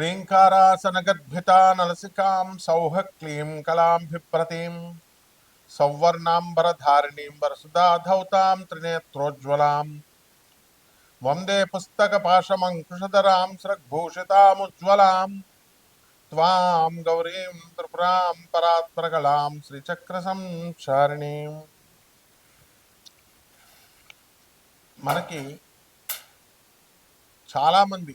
హ్రీంకారాసనగద్భితా నలసికాం సౌహ క్లీం కళాంభిప్రతీం సౌవర్ణాంబరధారిణీం వరసుధాధౌతాం త్రినేత్రోజ్వలాం వందే పుస్తకపాశమంకుశధరాం స్రగ్భూషితాముజ్వలాం త్వాం గౌరీం త్రిపురాం పరాత్పరకలాం శ్రీచక్రసంచారిణీం మనకి చాలామంది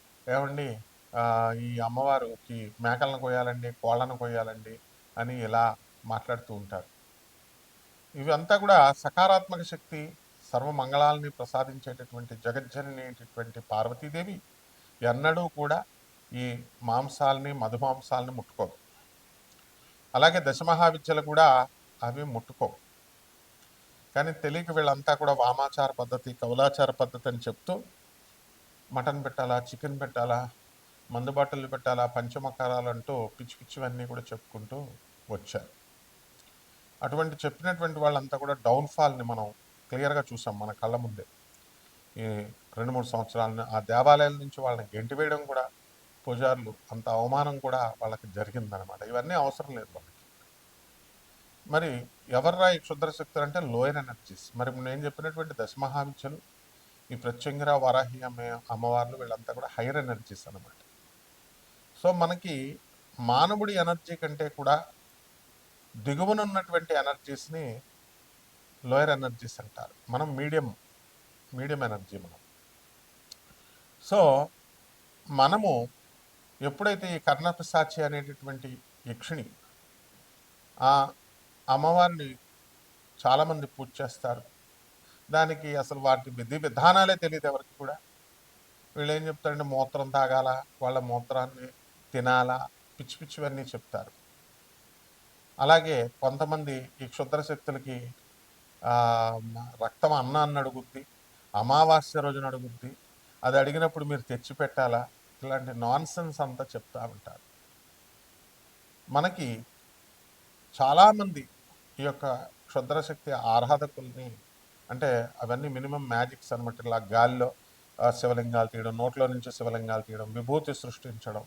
ఏమండి? ఈ అమ్మవారికి మేకలను కొయ్యాలండి కోళ్ళను కొయ్యాలండి అని ఇలా మాట్లాడుతూ ఉంటారు. ఇవంతా కూడా సకారాత్మక శక్తి సర్వమంగళాలని ప్రసాదించేటటువంటి జగజ్జననేటటువంటి పార్వతీదేవి ఎన్నడూ కూడా ఈ మాంసాలని మధుమాంసాలని ముట్టుకోవు అలాగే దశమహావిద్యలు కూడా అవి ముట్టుకోవు. కానీ తెలియక వీళ్ళంతా కూడా వామాచార పద్ధతి కౌలాచార పద్ధతి అని చెప్తూ మటన్ పెట్టాలా చికెన్ పెట్టాలా మందు బాటలు పెట్టాలా పంచమకారాలంటూ పిచ్చి పిచ్చివన్నీ కూడా చెప్పుకుంటూ వచ్చారు. అటువంటి చెప్పినటువంటి వాళ్ళంతా కూడా డౌన్ఫాల్ని మనం క్లియర్గా చూసాం మన కళ్ళ ముందే. ఈ రెండు మూడు సంవత్సరాలను ఆ దేవాలయాల నుంచి వాళ్ళని గెంటి వేయడం కూడా పూజారులు అంత అవమానం కూడా వాళ్ళకి జరిగిందనమాట. ఇవన్నీ అవసరం లేదు వాళ్ళకి. మరి ఎవర్రా ఈ క్షుద్రశక్తులు అంటే లోయర్ ఎనర్జీస్. మరి నేను చెప్పినటువంటి దశమహావిద్యలు ఈ ప్రత్యంగిర వరాహి అమ్మే అమ్మవార్లు వీళ్ళంతా కూడా హైయర్ ఎనర్జీస్ అనమాట సో మనకి మానవుడి ఎనర్జీ కంటే కూడా దిగువన ఉన్నటువంటి ఎనర్జీస్ని లోయర్ ఎనర్జీస్ అంటారు. మనం మీడియం మీడియం ఎనర్జీ మనం. సో మనము ఎప్పుడైతే ఈ కర్ణపిశాచి అనేటటువంటి యక్షిణి ఆ అమ్మవారిని చాలామంది పూజ చేస్తారు. దానికి అసలు వాటి విధి విధానాలే తెలియదు ఎవరికి కూడా. వీళ్ళు ఏం చెప్తారంటే మూత్రం తాగాల? వాళ్ళ మూత్రాన్ని తినాలా? పిచ్చి పిచ్చివన్నీ చెప్తారు. అలాగే కొంతమంది ఈ క్షుద్ర శక్తులకి రక్తం అన్నాన్ని అడుగుద్ది అమావాస్య రోజున అడుగుద్ది. అది అడిగినప్పుడు మీరు తెచ్చి పెట్టాలా? ఇలాంటి నాన్ సెన్స్ అంతా చెప్తా ఉంటారు. మనకి చాలామంది ఈ యొక్క క్షుద్రశక్తి ఆరాధకుల్ని అంటే అవన్నీ మినిమం మ్యాజిక్స్ అనమాట ఇలా గాల్లో శివలింగాలు తీయడం నోట్లో నుంచి శివలింగాలు తీయడం విభూతి సృష్టించడం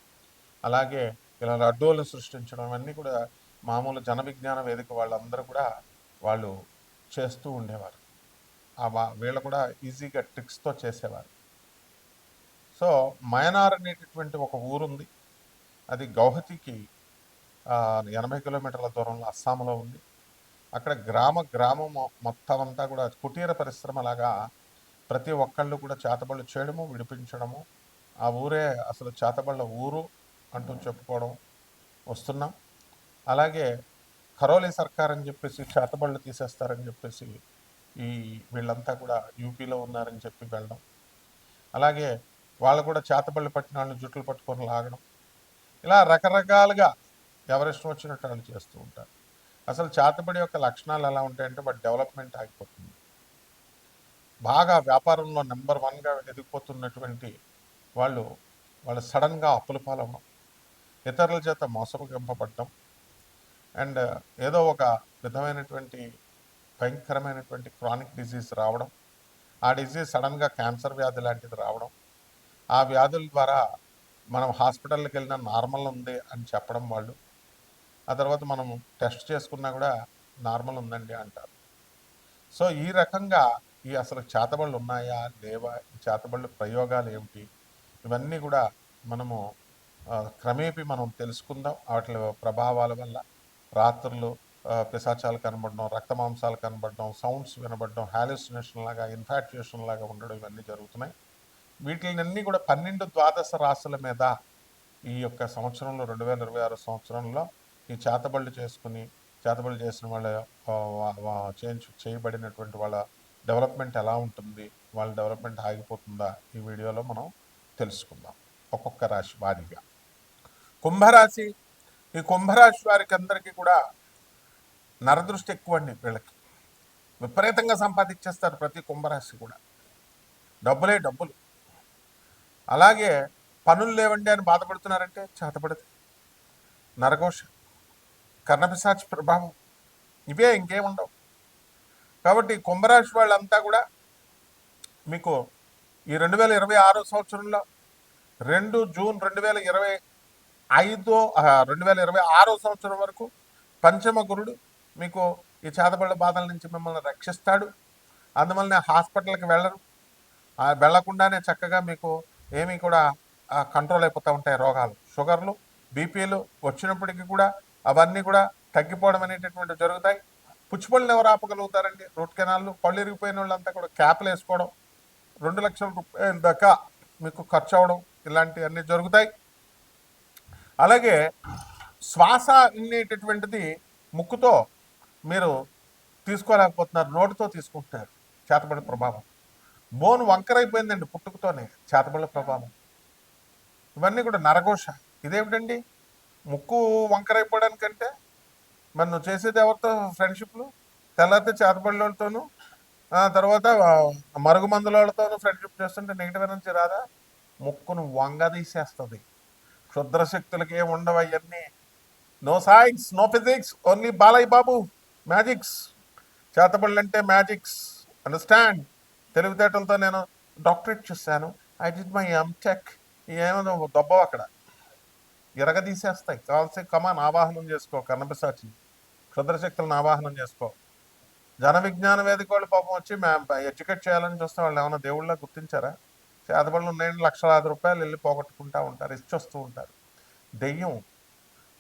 అలాగే ఇలా లడ్డూలను సృష్టించడం అవన్నీ కూడా మామూలు జన విజ్ఞాన వేదిక వాళ్ళందరూ కూడా వాళ్ళు చేస్తూ ఉండేవారు. ఆ వీళ్ళు కూడా ఈజీగా ట్రిక్స్తో చేసేవారు. సో మయనార్ అనేటటువంటి ఒక ఊరుంది. అది గౌహతికి ఎనభై కిలోమీటర్ల దూరంలో అస్సాంలో ఉంది. అక్కడ గ్రామ గ్రామం మొత్తం అంతా కూడా కుటీర పరిశ్రమలాగా ప్రతి ఒక్కళ్ళు కూడా చేతబళ్ళు చేయడము విడిపించడము. ఆ ఊరే అసలు చేతబళ్ళ ఊరు అంటూ చెప్పుకోవడం వస్తున్నాం. అలాగే కరోలి సర్కార్ అని చెప్పేసి చేతబళ్ళు తీసేస్తారని చెప్పేసి ఈ వీళ్ళంతా కూడా యూపీలో ఉన్నారని చెప్పి వెళ్ళడం. అలాగే వాళ్ళు కూడా చేతబళ్ళు పట్టిన వాళ్ళని జుట్లు పట్టుకొని లాగడం. ఇలా రకరకాలుగా ఎవరిష్టం వచ్చినట్టు వాళ్ళు చేస్తూ ఉంటారు. అసలు చేతబడి యొక్క లక్షణాలు ఎలా ఉంటాయంటే వాటి డెవలప్మెంట్ ఆగిపోతుంది. బాగా వ్యాపారంలో నెంబర్ వన్గా ఎదిగిపోతున్నటువంటి వాళ్ళు వాళ్ళు సడన్గా అప్పుల పాలవడం ఇతరుల చేత మోసగింపబడడం అండ్ ఏదో ఒక విధమైనటువంటి భయంకరమైనటువంటి క్రానిక్ డిసీజ్ రావడం ఆ డిసీజ్ సడన్గా క్యాన్సర్ వ్యాధి లాంటిది రావడం ఆ వ్యాధుల ద్వారా మనం హాస్పిటల్కి వెళ్ళినా నార్మల్ ఉంది అని చెప్పడం వాళ్ళు. ఆ తర్వాత మనం టెస్ట్ చేసుకున్నా కూడా నార్మల్ ఉందండి అంటారు. సో ఈ రకంగా ఈ అసలు చేతబళ్ళు ఉన్నాయా? లేవా? ఈ చేతబళ్ళు ప్రయోగాలు ఏమిటి? ఇవన్నీ కూడా మనము క్రమేపి క్రమేపీ మనం తెలుసుకుందాం. వాటి ప్రభావాల వల్ల రాత్రులు పిశాచాలు కనబడడం రక్త మాంసాలు కనబడడం సౌండ్స్ వినబడడం హాలిసినేషన్ లాగా ఇన్ఫాక్చుయేషన్ లాగా ఉండడం ఇవన్నీ జరుగుతున్నాయి. వీటినన్నీ కూడా పన్నెండు ద్వాదశ రాసుల మీద ఈ యొక్క సంవత్సరంలో రెండు వేల ఇరవై ఆరు సంవత్సరంలో ఈ చేతబళ్ళు చేసుకుని చేతబళ్ళు చేసిన వాళ్ళ చేయించు చేయబడినటువంటి వాళ్ళ డెవలప్మెంట్ ఎలా ఉంటుంది వాళ్ళ డెవలప్మెంట్ ఆగిపోతుందా ఈ వీడియోలో మనం తెలుసుకుందాం. ఒక్కొక్క రాశి వారిగా. కుంభరాశి ఈ కుంభరాశి వారికి అందరికీ కూడా నరదృష్టి ఎక్కువ అండి వీళ్ళకి. విపరీతంగా సంపాదించేస్తారు ప్రతి కుంభరాశి కూడా. డబ్బులే డబ్బులు. అలాగే పనులు లేవండి అని బాధపడుతున్నారంటే చేతపడితే నరఘోష. కర్ణపిశాచి ప్రభావం. ఇవే ఇంకేముండవు. కాబట్టి కుంభరాశి వాళ్ళంతా కూడా మీకు ఈ రెండు వేల ఇరవై ఆరో సంవత్సరంలో రెండు జూన్ రెండు వేల ఇరవై ఐదో రెండు వేల ఇరవై ఆరో సంవత్సరం వరకు పంచమ గురుడు మీకు ఈ చేతబళ్ళ బాధల నుంచి మిమ్మల్ని రక్షిస్తాడు. అందువల్లనే హాస్పిటల్కి వెళ్ళరు. ఆ వెళ్ళకుండానే చక్కగా మీకు ఏమీ కూడా కంట్రోల్ అయిపోతూ ఉంటాయి రోగాలు. షుగర్లు బీపీలు వచ్చినప్పటికీ కూడా అవన్నీ కూడా తగ్గిపోవడం అనేటటువంటి జరుగుతాయి. పుచ్చిపళ్ళు ఎవరు ఆపగలుగుతారండి? రూట్ కెనాళ్ళు పళ్ళు ఇరిగిపోయిన వాళ్ళంతా కూడా క్యాప్లు వేసుకోవడం రెండు లక్షల రూపాయల దాకా మీకు ఖర్చు అవడం ఇలాంటివన్నీ జరుగుతాయి. అలాగే శ్వాస అనేటటువంటిది ముక్కుతో మీరు తీసుకోలేకపోతున్నారు నోటితో తీసుకుంటున్నారు చేతబడి ప్రభావం. బోన్ వంకరైపోయిందండి పుట్టుకతోనే చేతబడి ప్రభావం. ఇవన్నీ కూడా నరఘోష. ఇదేమిటండి? ముక్కు వంకరైపోవడానికంటే మరి నువ్వు చేసేది ఎవరితో? ఫ్రెండ్షిప్లు? తెల్లారితే చేతబడిలతోనూ తర్వాత మరుగు మందులతోనూ ఫ్రెండ్షిప్ చేస్తుంటే నెగిటివ్ ఎనర్జీ రాదా? ముక్కును వంగదీసేస్తుంది క్షుద్ర శక్తులకి ఏమి ఉండవు అవన్నీ no science no physics only Balayya Babu magics. చేతబడులు అంటే మ్యాజిక్స్. అండర్స్టాండ్? తెలివితేటలతో నేను డాక్టరేట్ చేశాను. ఐ డిడ్ మై ఎంటెక్ ఏమో దొబ్బవు అక్కడ. ఎరగదీసేస్తాయి కావాల్సే కమాన్ ఆవాహనం చేసుకో కన్నపిసాచి క్షుద్రశక్తులను ఆవాహనం చేసుకో. జన విజ్ఞాన వేదిక వాళ్ళు పాపం వచ్చి మేము ఎడ్యుకేట్ చేయాలని చూస్తే వాళ్ళు ఏమైనా దేవుళ్ళ గుర్తించారా? చేతబడులు ఉన్నాయండి లక్షలాది రూపాయలు వెళ్ళి పోగొట్టుకుంటా ఉంటారు ఇచ్చొస్తూ ఉంటారు. దెయ్యం.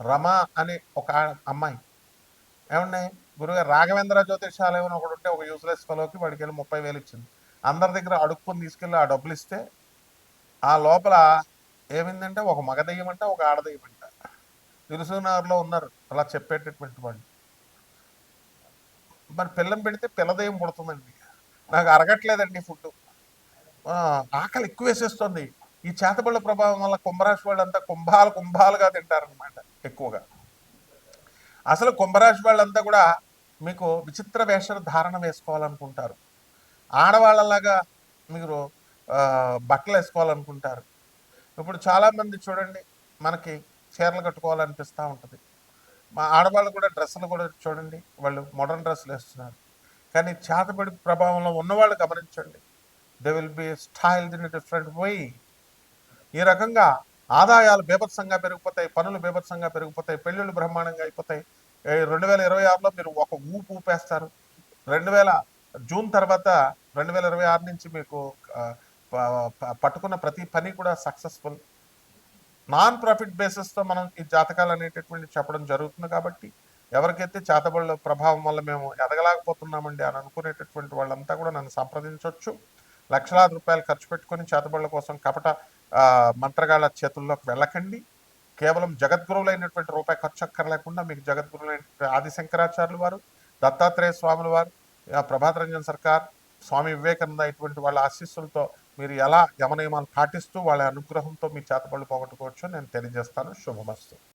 రమ అనే ఒక అమ్మాయి. ఏమండి? గురుగారు రాఘవేంద్ర జ్యోతిషాలయం అని ఒకటి ఉంటే ఒక యూస్లెస్ ఫలోకి వాడికి వెళ్ళి ముప్పై వేలు ఇచ్చింది. అందరి దగ్గర అడుక్కుని తీసుకెళ్ళి ఆ డబ్బులు ఇస్తే ఆ లోపల ఏమైందంటే ఒక మగ దెయ్యం అంట ఒక ఆడదయ్యం అంట తిరుసునగర్లో ఉన్నారు. అలా చెప్పేటటువంటి వాళ్ళు. మరి పిల్లం పెడితే పిల్ల దెయ్యం పుడుతుందండి. నాకు అరగట్లేదండి ఫుడ్ ఆకలి ఎక్కువ వేసేస్తుంది ఈ చేతబళ్ళ ప్రభావం వల్ల కుంభరాశి వాళ్ళంతా కుంభాలు కుంభాలుగా తింటారనమాట ఎక్కువగా. అసలు కుంభరాశి వాళ్ళంతా కూడా మీకు విచిత్ర వేష ధారణ వేసుకోవాలనుకుంటారు. ఆడవాళ్ళలాగా మీరు బట్టలు వేసుకోవాలనుకుంటారు ఇప్పుడు చాలామంది చూడండి మనకి చీరలు కట్టుకోవాలనిపిస్తూ ఉంటుంది. మా ఆడవాళ్ళు కూడా డ్రెస్సులు కూడా చూడండి వాళ్ళు మోడర్న్ డ్రెస్సులు వేస్తున్నారు. కానీ చేతబడి ప్రభావంలో ఉన్నవాళ్ళు గమనించండి. They will be style in different way ఈ రకంగా ఆదాయాలు బీభత్సంగా పెరిగిపోతాయి పనులు బీభత్సంగా పెరిగిపోతాయి పెళ్ళిళ్ళు బ్రహ్మాండంగా అయిపోతాయి. రెండు వేల ఇరవై ఆరులో మీరు ఒక ఊపు ఊపేస్తారు. రెండు వేల జూన్ తర్వాత రెండు వేల ఇరవై ఆరు నుంచి మీకు పట్టుకున్న ప్రతి పని కూడా సక్సెస్ఫుల్. నాన్ ప్రాఫిట్ బేసిస్తో మనం ఈ జాతకాలు అనేటటువంటి చెప్పడం జరుగుతుంది కాబట్టి ఎవరికైతే చేతబడుల ప్రభావం వల్ల మేము ఎదగలేకపోతున్నామండి అని అనుకునేటటువంటి వాళ్ళంతా కూడా నన్ను సంప్రదించవచ్చు లక్షలాది రూపాయలు ఖర్చు పెట్టుకొని చేతబడుల కోసం కపట మంత్రగాళ్ళ చేతుల్లోకి వెళ్ళకండి. కేవలం జగద్గురువులైనటువంటి రూపాయి ఖర్చు అక్కర్లేకుండా మీకు జగద్గురువులైన ఆది శంకరాచార్యులు వారు దత్తాత్రేయ స్వాముల వారు ప్రభాతరంజన్ ప్రభాత్ రంజన్ సర్కార్ స్వామి వివేకానంద ఇటువంటి వాళ్ళ ఆశీస్సులతో మీరు ఎలా యమనియమాలు పాటిస్తూ వాళ్ళ అనుగ్రహంతో మీ చేతపళ్ళు పోగొట్టుకోవచ్చు నేను తెలియజేస్తాను. శుభమస్తు.